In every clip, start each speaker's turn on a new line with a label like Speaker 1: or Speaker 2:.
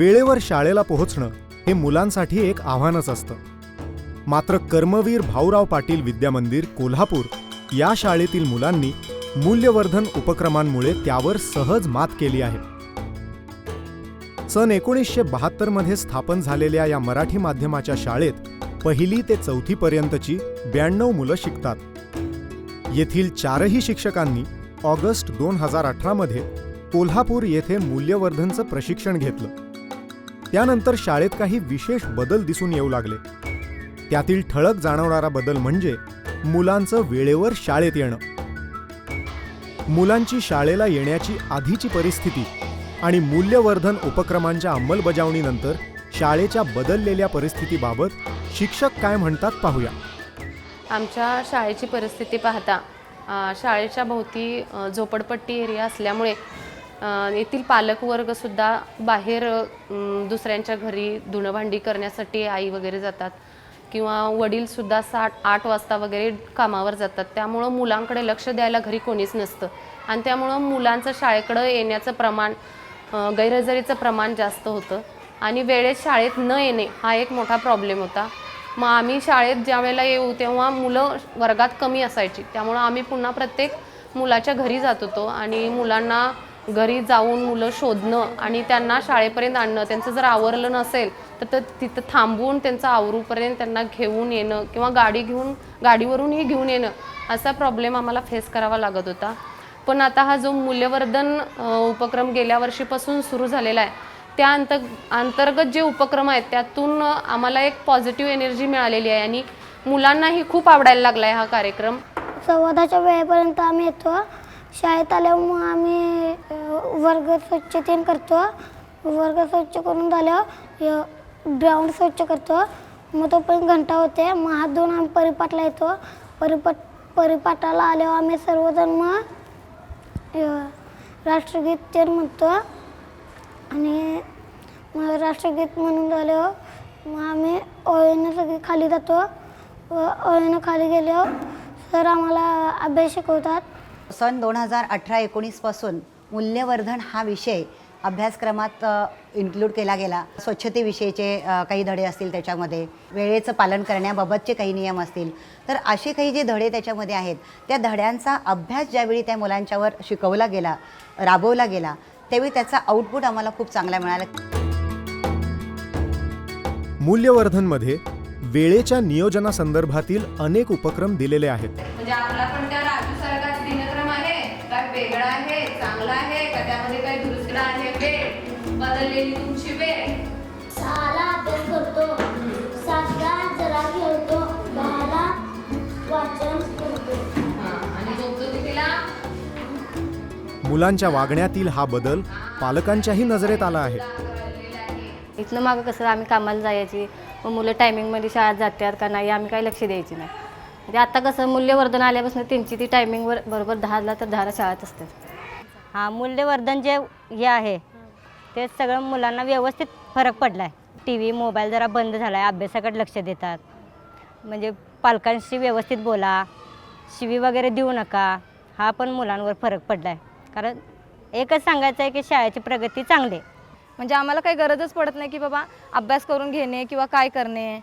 Speaker 1: वेळेवर शाळेला पोहोचणं हे मुलांसाठी एक आव्हानच असतं. मात्र कर्मवीर भाऊराव पाटील विद्यामंदिर कोल्हापूर या शाळेतील मुलांनी मूल्यवर्धन उपक्रमांमुळे त्यावर सहज मात केली आहे. सन एकोणीसशे बहात्तरमध्ये स्थापन झालेल्या या मराठी माध्यमाच्या शाळेत पहिली ते चौथीपर्यंतची ब्याण्णव मुलं शिकतात. येथील चारही शिक्षकांनी ऑगस्ट दोन हजार अठरामध्ये कोल्हापूर येथे मूल्यवर्धनचं प्रशिक्षण घेतलं. त्यानंतर शाळेत काही विशेष बदल दिसून येऊ लागले. त्यातील ठळक जाणवणारा बदल म्हणजे मुलांचं वेळेवर शाळेत येणं. मुलांची शाळेला येण्याची आधीची परिस्थिती आणि मूल्यवर्धन उपक्रमांच्या अंमलबजावणीनंतर शाळेच्या बदललेल्या परिस्थितीबाबत शिक्षक काय म्हणतात पाहूया.
Speaker 2: आमच्या शाळेची परिस्थिती पाहता शाळेच्या भोवती झोपडपट्टी एरिया असल्यामुळे येथील पालकवर्गसुद्धा बाहेर दुसऱ्यांच्या घरी धुणंभांडी करण्यासाठी आई वगैरे जातात किंवा वडीलसुद्धा साठ आठ वाजता वगैरे कामावर जातात. त्यामुळं मुलांकडे लक्ष द्यायला घरी कोणीच नसतं. आणि त्यामुळं मुलांचं शाळेकडं येण्याचं प्रमाण गैरहजेरीचं प्रमाण जास्त होतं. आणि वेळेत शाळेत न येणे हा एक मोठा प्रॉब्लेम होता. मग आम्ही शाळेत ज्या वेळेला येऊ तेव्हा मुलं वर्गात कमी असायची. त्यामुळं आम्ही पुन्हा प्रत्येक मुलाच्या घरी जात होतो आणि मुलांना घरी जाऊन मुलं शोधणं आणि त्यांना शाळेपर्यंत आणणं त्यांचं जर आवरलं नसेल तर ते तिथं थांबवून त्यांचं आवरूपर्यंत त्यांना घेऊन येणं किंवा गाडी घेऊन गाडीवरूनही घेऊन येणं असा प्रॉब्लेम आम्हाला फेस करावा लागत होता. पण आता हा जो मूल्यवर्धन उपक्रम गेल्या वर्षीपासून सुरू झालेला आहे त्या अंत अंतर्गत जे उपक्रम आहेत त्यातून आम्हाला एक पॉझिटिव्ह एनर्जी मिळालेली आहे आणि मुलांनाही खूप आवडायला लागला आहे हा कार्यक्रम.
Speaker 3: संवादाच्या वेळेपर्यंत आम्ही येतो. शाळेत आल्यावर मग आम्ही वर्ग स्वच्छतेन करतो. वर्ग स्वच्छ करून झाल्यावर ग्राउंड स्वच्छ करतो. मग तो पण घंटा होते. मग हात धुवून आम्ही परिपाठला येतो. परिपाठ परिपाठाला आल्यावर आम्ही सर्वजण मग राष्ट्रगीत ते म्हणतो. आणि मग राष्ट्रगीत म्हणून झाल्यावर मग आम्ही ओळीनं सगळी खाली जातो. व ओळीनं खाली गेल्यावर सर आम्हाला अभ्यास शिकवतात.
Speaker 4: सन दोन हजार अठरा एकोणीसपासून मूल्यवर्धन हा विषय अभ्यासक्रमात इन्क्लूड केला गेला. स्वच्छतेविषयीचे काही धडे असतील त्याच्यामध्ये वेळेचं पालन करण्याबाबतचे काही नियम असतील तर असे काही जे धडे त्याच्यामध्ये आहेत त्या धड्यांचा अभ्यास ज्यावेळी त्या मुलांच्यावर शिकवला गेला राबवला गेला त्यावेळी त्याचा आउटपुट आम्हाला खूप चांगला मिळाला.
Speaker 1: मूल्यवर्धनमध्ये वेळेच्या नियोजनासंदर्भातील अनेक उपक्रम दिलेले आहेत
Speaker 2: म्हणजे आपला पण त्या राजू सारखाच दिनक्रम आहे का वेगळा आहे चांगला आहे का त्यामध्ये काही दुरुस्त आहे वेळ? बदललेली तुमची वेळ.
Speaker 3: सहाला अभ्यास करतो सातला जरा खेळतो दहाला वाचन करतो.
Speaker 2: हा, आणि झोपतो कितीला?
Speaker 1: मुलांच्या वागण्यातील हा बदल पालकांच्याही नजरेत आला आहे.
Speaker 5: इथनं मागं कसं आम्ही कामाला जायची मग मुलं टायमिंगमध्ये शाळेत जातात का नाही आम्ही काही लक्ष द्यायची नाही. म्हणजे आता कसं मूल्यवर्धन आल्यापासून त्यांची ती टायमिंगवर बरोबर दहाला तर दहाला शाळेत असते.
Speaker 6: हां मूल्यवर्धन जे हे आहे ते सगळं मुलांना व्यवस्थित फरक पडला आहे टी व्ही मोबाईल जरा बंद झाला आहे अभ्यासाकडे लक्ष देतात. म्हणजे पालकांशी व्यवस्थित बोला शिवी वगैरे देऊ नका हा पण मुलांवर फरक पडला आहे कारण एकच सांगायचं आहे की शाळेची प्रगती चांगली आहे.
Speaker 7: म्हणजे आम्हाला काही गरजच पडत नाही की बाबा अभ्यास करून घेणे किंवा काय करणे.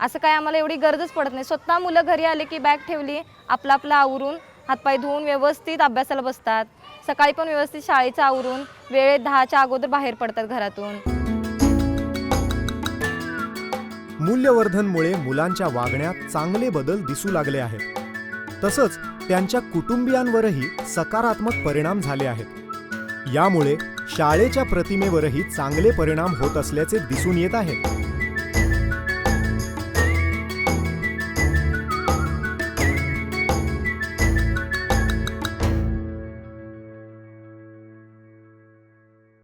Speaker 7: असं काय आम्हाला एवढी गरजच पडत नाही. स्वतः मुलं घरी आले की बॅग ठेवली आपलं आपलं आवरून हातपाय धुवून व्यवस्थित अभ्यासाला बसतात. सकाळी पण व्यवस्थित शाळेचं आवरून वेळेत दहाच्या अगोदर बाहेर पडतात घरातून.
Speaker 1: मूल्यवर्धनमुळे मुलांच्या वागण्यात चांगले बदल दिसू लागले आहेत. तसंच त्यांच्या कुटुंबियांवरही सकारात्मक परिणाम झाले आहेत. यामुळे शाळेच्या प्रतिमेवरही चांगले परिणाम होत असल्याचे दिसून येत आहे.